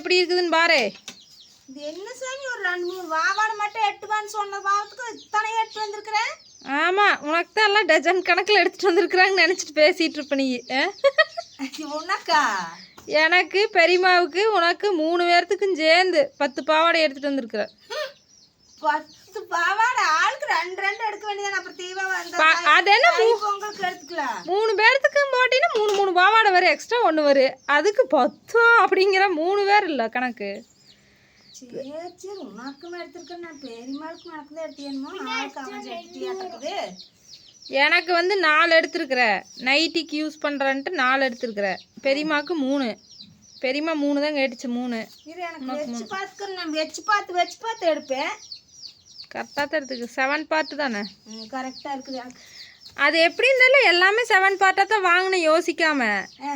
எப்படி இருக்குதுன்னு பாரு. இது என்ன சாமி ஒரு ரெண்டு மூணு வாவாடு மட்டும் எட்டுவான்னு சொன்ன பாவத்துக்கு இத்தனை எட்டு வந்திருக்கிறேன் ஆமாம் உனக்கு தான் எல்லாம் டஜன் கணக்கில் எடுத்துகிட்டு வந்திருக்கிறாங்கன்னு நினச்சிட்டு பேசிகிட்டு இருப்ப நீ? உனக்கா? எனக்கு பெரியம்மாவுக்கு உனக்கு மூணு பேர்த்துக்கும் சேர்ந்து பத்து பாவாடை எடுத்துகிட்டு வந்திருக்கிற. பத்து பாவாடை ஆளுக்கு ரெண்டு ரெண்டு எடுக்க வேண்டியதானே அப்புறம் தீபா வந்த பா- அது என்ன மூ- பொங்கலுக்கு எடுத்துக்கலாம் மூணு பேர்த்துக்கு போட்டினா மூணு மூணு பாவாடை வரும் எக்ஸ்ட்ரா ஒன்று வரும் அதுக்கு பத்தோ அப்படிங்கிற மூணு பேர் இல்லை கணக்கு. சரி சரி உனக்கும் எடுத்திருக்கேன். நான் பெரியம்மாளுக்கும் எனக்கு தான் எடுத்தியணுமோ ஆளுக்கு அவன் எடுத்தியாட்டுக்குது எனக்கு வந்து நாலு எடுத்துருக்குற. நைட்டிக்கு யூஸ் பண்ணுறன்ட்டு நாலு எடுத்துருக்குற. பெரியம்மாவுக்கு மூணு. பெரியம்மா மூணு தான் கேட்டுச்சு மூணு. இது எனக்கு வச்சு நான் வச்சு பார்த்து வச்சு பார்த்து எடுப்பேன். கரெக்டாக தான் எடுத்துக்கு செவன் பார்ட்டு தானே? கரெக்டாக இருக்குது. அது எப்படி இருந்தாலும் எல்லாமே செவன் பார்ட்டாக தான் வாங்கினேன் யோசிக்காம. ஆ.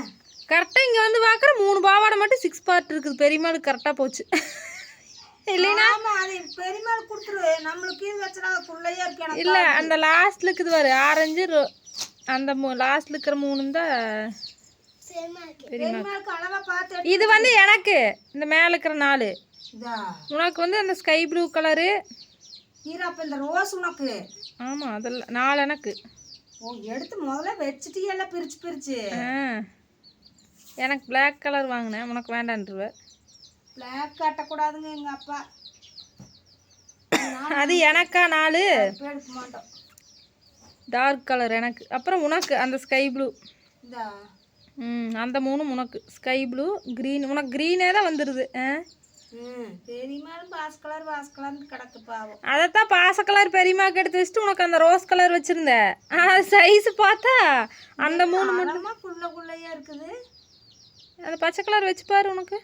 கரெக்டாக இங்கே வந்து பார்க்குற மூணு பாவாடை மட்டும் சிக்ஸ் பார்ட் இருக்குது. பெரியம்மாளுக்கு கரெக்டாக போச்சு. இல்லைன்னா? ஆமா அது பெரியம்மாள் கொடுத்துரு. நம்மளுக்கு இது வச்சுனா பிள்ளையா இருக்கு எனக்கு இல்லை அந்த லாஸ்ட்ல இருக்குது பாரு. ஆரஞ்சு அந்த லாஸ்ட்ல இருக்கிற மூணு தான். இது வந்து எனக்கு இந்த மேலே இருக்கிற நாலு. உனக்கு வந்து அந்த ஸ்கை ப்ளூ கலரு ஈரா அப்ப இந்த ரோஸ் உனக்கு? ஆமாம் அதெல்லாம் நாலு எனக்கு. ஓ எடுத்து முதல்ல வச்சுட்டியெல்லாம் பிரிச்சு பிரிச்சு. ஆ. எனக்கு Black கலர் வாங்கினேன் உனக்கு வேண்டான்ருவ பிளாக் காட்டக்கூடாதுங்க எங்க அப்பா. அது எனக்கா நாலு? இப்ப எடுக்க மாட்டோம். டார்க் கலர் எனக்கு. அப்புறம் உனக்கு அந்த ஸ்கை ப்ளூ ம் அந்த மூணும் உனக்கு. ஸ்கை ப்ளூ க்ரீன் உனக்கு க்ரீனே தான் வந்துடுது ஆ? அதைத்தான் பாச கலர் பெரியமாக்கு எடுத்து வச்சுட்டு உனக்கு அந்த ரோஸ் கலர் வச்சுருந்தேன் அது சைஸ் பார்த்தா அந்த மூணு மட்டும். இருக்குது? அந்த பச்சை கலர் வச்சு பாரு உனக்கு.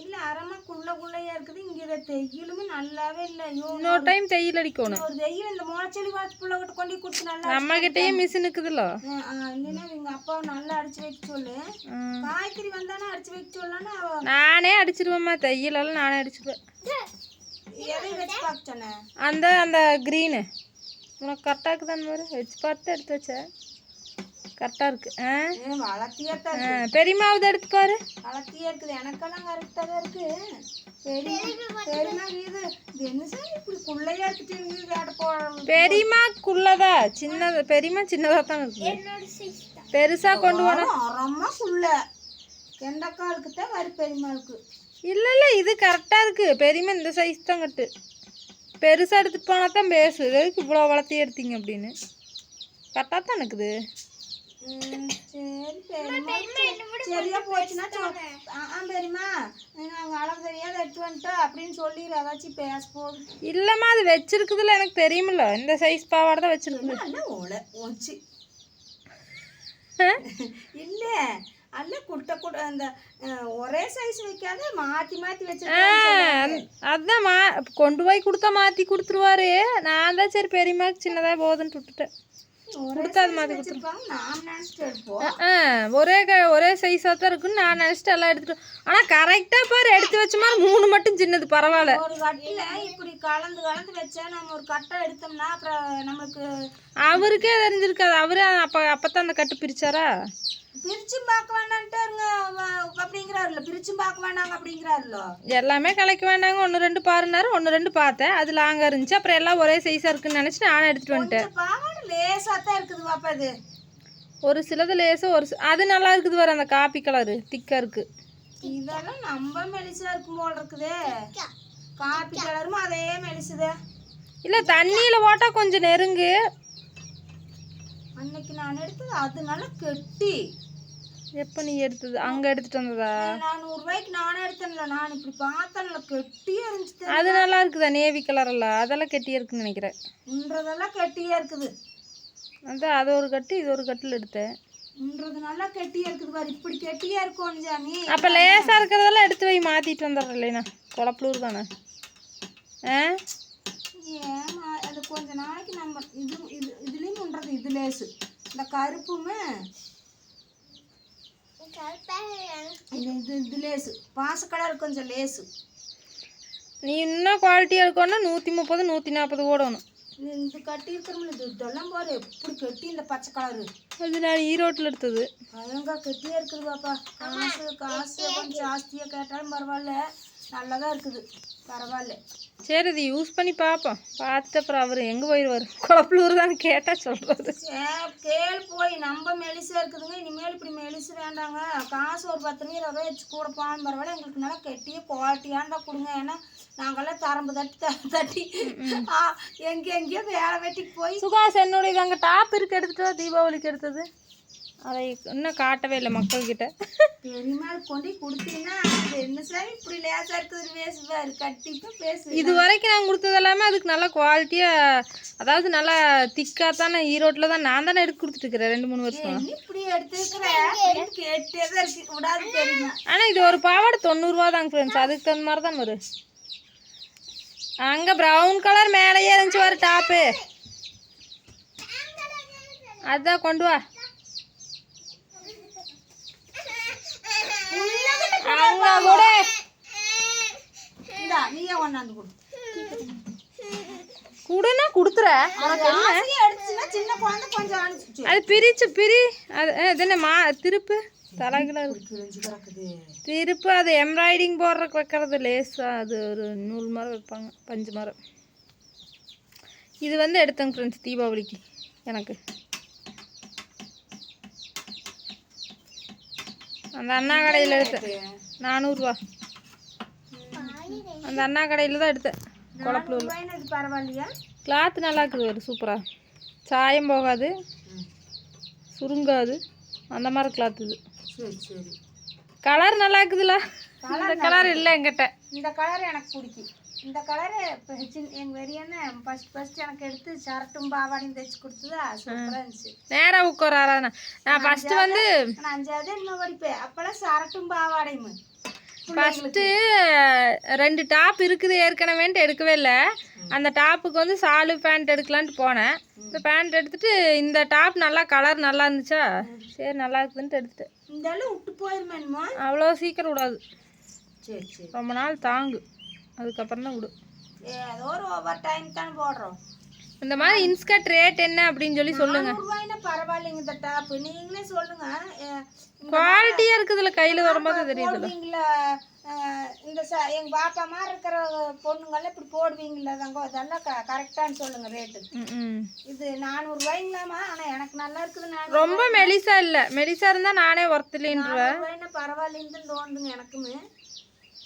இல்ல அறமா குள்ள குள்ளையா இருக்குது. இங்க இதை தையலுமே நல்லாவே இல்ல. இன்னொரு டைம் தையல் அடிக்கணும். ஒரு தையல் இந்த முளைச்செடி வாட்ச் புள்ள கிட்ட கொண்டு கொடுத்து நல்லா நம்ம கிட்டயே மிஷின் இருக்குதுல்ல இல்லைன்னா எங்க அப்பாவை நல்லா அடிச்சு வைக்க சொல்லு. காய்கறி வந்தானே அடிச்சு வைக்க சொல்லலான்னு அவ நானே அடிச்சிருவேம்மா. தையலெல்லாம் நானே அடிச்சிருவேன். எதையும் வச்சு சொன்னேன் அந்த அந்த க்ரீனு உனக்கு கரெக்டாக இருக்குதான்னு பாரு. வச்சு பார்த்து எடுத்து வச்சேன். கரெக்டாக இருக்கு. ஆ, பெரியம்மாவது எடுத்து பாரு. வளர்த்தியா இருக்குது. எனக்கெல்லாம் கரெக்டாக தான் இருக்கு. பெரிய பெரியமா பெரியம்மாக்குள்ளதா சின்னது பெரியம்மா சின்னதாக தான் இருக்குது. பெருசாக கொண்டு போன அறமா குள்ள. கெண்டக்காலுக்கு தான் வரி பெரியமாளுக்கு இல்லை இல்லை இது கரெக்டாக இருக்கு. பெரியம்மா இந்த சைஸ் தான் கட்டு. பெருசாக எடுத்துகிட்டு போனால் தான் பேசு எதுக்கு இவ்வளோ வளர்த்தி எடுத்தீங்க அப்படின்னு. கரெக்டாக தான் இருக்குது. ம், சரி பெரியம்மா. சரியா போச்சுன்னா. ஆ பெரியம்மா. நாங்கள் அளவு தெரியாத எடுத்து வந்துட்டோம் அப்படின்னு சொல்லிடு. ஏதாச்சும் பேச போகுது. இல்லைம்மா அது வச்சிருக்குதுல. எனக்கு தெரியுமில்ல. இந்த சைஸ் பாவாடை தான் வச்சிருக்குது. ஓலை? ஓச்சு. ஆ? இல்ல. அல்ல குட்ட குட்ட அந்த ஒரே சைஸ் வைக்காத மாத்தி மாத்தி ஆ, வச்சிருக்கேன் அதான் மா கொண்டு போய் கொடுத்தா மாற்றி கொடுத்துருவாரு. நான் தான் சரி பெரியம்மாக்கு சின்னதாக போகுதுன்னு விட்டுட்டேன். ஒரே ஒரே சைஸாக தான் இருக்குன்னு நான் நினச்சிட்டு எல்லாம் எடுத்துட்டு ஆனால் கரெக்டாக பாரு எடுத்து வச்ச மாதிரி மூணு மட்டும் சின்னது பரவாயில்ல. ஒரு கட்டில இப்படி கலந்து கலந்து வச்சா நம்ம ஒரு கட்டை எடுத்தோம்னா அப்புறம் நமக்கு அவருக்கே தெரிஞ்சிருக்காது. அவரே அப்போ அப்போ தான் அந்த கட்டு பிரிச்சாரா? பிரிச்சும் பார்க்க வேண்டான்ட்டாருங்க அவ- அப்படிங்கிறாருல பிரிச்சும் பார்க்க வேண்டாங்க அப்படிங்கிறாருல எல்லாமே கலைக்க வேண்டாங்க ஒன்று ரெண்டு பாருனாரு ஒன்று ரெண்டு பார்த்தேன். அது லாங்காக இருந்துச்சு. அப்புறம் எல்லாம் ஒரே சைஸாக இருக்குன்னு நினச்சிட்டு நானே எடுத்துகிட்டு வந்துட்டேன். இந்த பாவாடை லேசா தான் இருக்குது பாப்பா இது ஒரு சிலது லேசாக ஒரு அது நல்லா இருக்குது வேறு அந்த காப்பி கலரு திக்காக இருக்குது இதெல்லாம் நம்ம மெலிசா இருக்கும் போல இருக்குதே. காப்பி கலரும் அதே மெலிசுதே. இல்லை தண்ணியில் ஓட்டால் கொஞ்சம் நெருங்கு. அன்னைக்கு நான் எடுத்தது அது நல்லா கெட்டி. எப்போ நீ எடுத்தது? அங்கே எடுத்துகிட்டு வந்ததா? நான் நூறு ரூபாய்க்கு நானே எடுத்தேன்ல. நான் இப்படி பார்த்தேன் நல்லா கெட்டியா இருந்துச்சு அது நல்லா இருக்குதா? நேவி கலர் எல்லாம்? அதெல்லாம் கெட்டியாக இருக்குன்னு நினைக்கிறேன். இன்றதெல்லாம் கெட்டியா இருக்குது. அதான் அது ஒரு கட்டு இது ஒரு கட்டில் எடுத்தேன். இன்றது நல்லா கெட்டியா இருக்குது பாரு. இப்படி கெட்டியா இருக்கும் ஜாமி அப்போ லேசாக இருக்கிறதெல்லாம் எடுத்து வை. மாற்றிட்டு வந்துடுறேன் இல்லைண்ணா குழப்பலூர் தானே. ஆ? ஏமா அது கொஞ்ச நாளைக்கு நம்ம இது இது இதுலேயும் பண்ணுறது இது லேசு. இந்த கருப்புமே இது லேசு. பாச கலர் கொஞ்சம் லேசு. நீ இன்னும் குவாலிட்டியாக இருக்கணும்னா நூற்றி முப்பது நூற்றி நாற்பது ஓடணும். இது- கட்டி இருக்கிறோம்ல இது இதெல்லாம் பாரு எப்படி கட்டி இந்த பச்சை கலரு அது நான் ஈரோட்டில் எடுத்தது. பயங்கர கெட்டியா இருக்குது பாப்பா. காசு காசு கொஞ்சம் ஜாஸ்தியா கேட்டாலும் பரவாயில்ல. நல்லதா இருக்குது. பரவாயில்ல. சரி இது யூஸ் பண்ணி பார்ப்போம் பார்த்துட்டு அப்புறம் அவர் எங்கே போயிடுவார் குழப்பலூர் தான் கேட்டால் சொல்கிறாரு சே- கேள் போய். நம்ம மெலிசா இருக்குதுங்க. இனிமேல் இப்படி மெலிசு வேண்டாங்க. காசு ஒரு பத்து ரூபாய் இருபது ரூபாய் வச்சு கூட போனாலும் பரவாயில்ல. எங்களுக்கு நல்லா கெட்டிய குவாலிட்டியாண்டா கொடுங்க. ஏன்னா நாங்கெல்லாம் தரம்பு தட்டி தட்டி ஆ, எங்க எங்கேயோ வேலை வெட்டிக்கு போய் சுகாஸ் என்னுடைய அங்கே டாப் இருக்கு எடுத்துட்டு வா, தீபாவளிக்கு எடுத்தது. அதை இன்னும் காட்டவே இல்லை மக்கள்கிட்ட. பெரியமாள் கொண்டு கொடுத்தீங்கன்னா அது என்ன சார்? இப்படி லேசா இருக்குது பேசுவாரு கட்டிட்டு பேசு இது வரைக்கும் நான் கொடுத்தது எல்லாமே அதுக்கு நல்லா குவாலிட்டியாக அதாவது நல்லா திக்காக தானே ஈரோட்டில் தான் நான் தானே எடுத்து கொடுத்துட்டு இருக்கிறேன் ரெண்டு மூணு வருஷம். இப்படி எடுத்துக்கிற? அப்படின்னு கேட்டே தான் இருக்கு. விடாது தெரியுமா ஆனால் இது ஒரு பாவாடை தொண்ணூறுரூவா தாங்க ஃப்ரெண்ட்ஸ் அதுக்கு தகுந்த மாதிரி தான் வரும். அங்கே ப்ரௌன் கலர் மேலேயே இருந்துச்சு வர டாப்பு அதான் கொண்டு வா அங்க கூட. இந்தா நீயே ஒண்ணாந்து கொடு. குடுனா கொடுத்துற. உனக்கு எடுத்துச்சுன்னா சின்ன குழந்தை கொஞ்சம் அது பிரிச்சு பிரி. அது அஹ், இது என்ன மா திருப்பு? தலைகளை கிழிஞ்சு கிடக்குது. திருப்பு அது எம்ப்ராய்டிங் போடுறதுக்கு வைக்கிறது லேஸா அது ஒரு நூல் மரம் வைப்பாங்க பஞ்சு மரம் இது வந்து எடுத்தேங்க ஃப்ரெண்ட்ஸ் தீபாவளிக்கு எனக்கு. அந்த அண்ணா கடையில் எடுத்தேன். நானூறுரூவா அந்த அண்ணா கடையில் தான் எடுத்தேன். இது பரவாயில்லையா? கிளாத் நல்லா இருக்குது ஒரு சூப்பராக சாயம் போகாது. சுருங்காது. அந்த மாதிரி கிளாத் இது. சரி சரி. கலர் நல்லா இருக்குதுல்ல இந்த கலர் இல்லை என்கிட்ட. இந்த கலர் எனக்கு பிடிக்கும். இந்த கலரு எங்கள் வெறியான ஃபஸ்ட் ஃபஸ்ட் எனக்கு எடுத்து ஷர்ட்டும் பாவாடையும் தைச்சு கொடுத்ததா. சூப்பராக இருந்துச்சு. நேராக உட்கார ஆராதனா. நான் ஃபஸ்ட்டு வந்து நான் அஞ்சாவது என்ன படிப்பேன். அப்போல்லாம் ஷர்ட்டும் பாவாடையும் ஃபஸ்ட்டு ரெண்டு டாப் இருக்குது ஏற்கனவேன்ட்டு எடுக்கவே இல்லை. அந்த டாப்புக்கு வந்து சாலு பேண்ட் எடுக்கலான்ட்டு போனேன். இந்த பேண்ட் எடுத்துட்டு இந்த டாப் நல்லா கலர் நல்லா இருந்துச்சா? சரி நல்லா இருக்குதுன்ட்டு எடுத்துட்டேன். அவ்வளோ சீக்கிரம் விடாது. ரொம்ப நாள் தாங்கு. அதுக்கப்புறம் தான் விடு ஏதோ ஒரு ஓவர் டைம் தானே போடுறோம். இந்த மாதிரி இன்ஸ்கர்ட் ரேட் என்ன அப்படின்னு சொல்லி சொல்லுங்க. ரூபாய்னா பரவாயில்லைங்க இந்த டாப் நீங்களே சொல்லுங்க. குவாலிட்டியாக இருக்குதுல்ல கையில் வரும்போது அஹ் இந்த எங்க பாப்பா மாதிரி இருக்கிற பொண்ணுங்கெல்லாம் இப்படி போடுவீங்களா தங்கோ அதெல்லாம் கரெக்டான்னு சொல்லுங்க ரேட்டு இது நானூறு ரூபாய்ங்களாமா ஆனா எனக்கு நல்லா இருக்குது நான் ரொம்ப மெலிசா இல்லை. மெலிசா இருந்தால் நானே ஒர்த்துலேன்றுவேன் ரூபாய்னா பரவாயில்லைன்னு தோணுதுங்க எனக்குமே.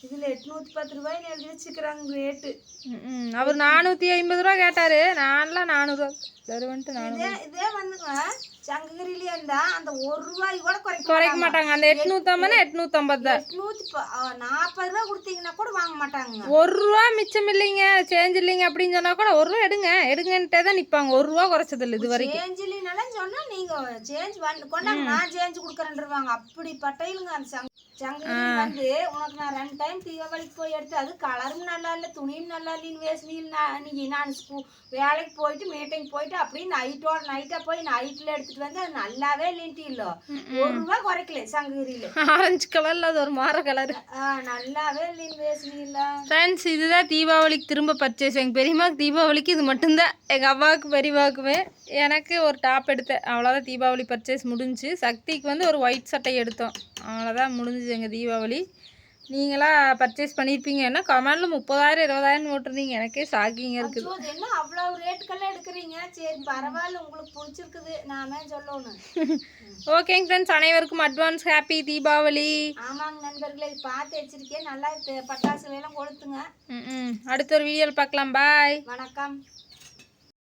இதுல எட்நூத்தி பத்து ரூபாய்னு எழுதி வச்சுக்கிறாங்க ரேட்டு ம் அவர் நானூற்றி ஐம்பது ரூபா கேட்டார். நான்லாம் நானூறுரூவா தருவன்ட்டு இதே இதே வந்துங்க சங்ககிரிலேயே இருந்தா அந்த ஒரு ரூபாய் கூட குறைக்க குறைக்க மாட்டாங்க. அந்த எட்நூற்றம்பதுனா எட்நூற்றம்பது தான். அஹ் நாற்பது ரூபா கொடுத்தீங்கன்னா கூட வாங்க மாட்டாங்க. ஒரு ரூபா மிச்சம் இல்லைங்க. சேஞ்ச் இல்லைங்க அப்படின்னு சொன்னா கூட ஒரு ரூபா எடுங்க. எடுங்கன்ட்டே தான் நிற்பாங்க ஒரு ரூபா குறைச்சது இல்லை இது வரைக்கும். சேஞ்ச் இல்லைனாலும் சொன்னா நீங்க சேஞ்ச் வந்து கொண்டாங்க. நான் சேஞ்ச் கொடுக்குறேன்ருவாங்க அப்படி பட்டையிலுங்க அந்த சங்க சங்ககிரி வந்து உனக்கு நான் ரெண்டு டைம் தீபாவளிக்கு போய் எடுத்து அது கலரும் நல்லா இல்லை துணியும் நல்லா இல்லைன்னு வேசினியில் நான் நீ நான் ஸ்கூ வேலைக்கு போயிட்டு மீட்டிங் போயிட்டு அப்படியே நைட்டோட நைட்டாக போய் நைட்டில் எடுத்துட்டு வந்து அது நல்லாவே இல்லைன்ட்டு இல்லை. ஒரு ரூபா குறைக்கல சங்ககிரியில் ஆரஞ்சு கலரில் அது ஒரு மாற கலர் நல்லாவே இல்லைன்னு வேசினியில் ஃப்ரெண்ட்ஸ் இதுதான் தீபாவளிக்கு திரும்ப பர்ச்சேஸ் எங்கள் பெரியம்மாவுக்கு தீபாவளிக்கு இது மட்டும்தான். எங்கள் அம்மாவுக்கு பெரியம்மாவுக்குமே எனக்கு ஒரு டாப் எடுத்தேன். அவ்வளோதான் தீபாவளி பர்ச்சேஸ் முடிஞ்சுச்சு சக்திக்கு வந்து ஒரு ஒயிட் சட்டை எடுத்தோம். அவ்வளோதான் முடிஞ்சுது எங்கள் தீபாவளி. நீங்களா பர்ச்சேஸ் பண்ணியிருப்பீங்க என்ன? கமெண்டில் முப்பதாயிரம் இருபதாயிரம் போட்டிருந்தீங்க. எனக்கே ஷாக்கிங்காக இருக்குது. என்ன அவ்வளோ ரேட்டுக்கெல்லாம் எடுக்கிறீங்க? சரி பரவாயில்ல உங்களுக்கு பிடிச்சிருக்குது. நாமே சொல்லணும். ஓகேங்க ஃப்ரெண்ட்ஸ் அனைவருக்கும் அட்வான்ஸ் ஹாப்பி தீபாவளி. ஆமாங்க நண்பர்களே பார்த்து வச்சிருக்கேன். நல்லா பட்டாசு எல்லாம் கொளுத்துங்க ம் ம் அடுத்த ஒரு வீடியோவில் பார்க்கலாம். பாய் வணக்கம்.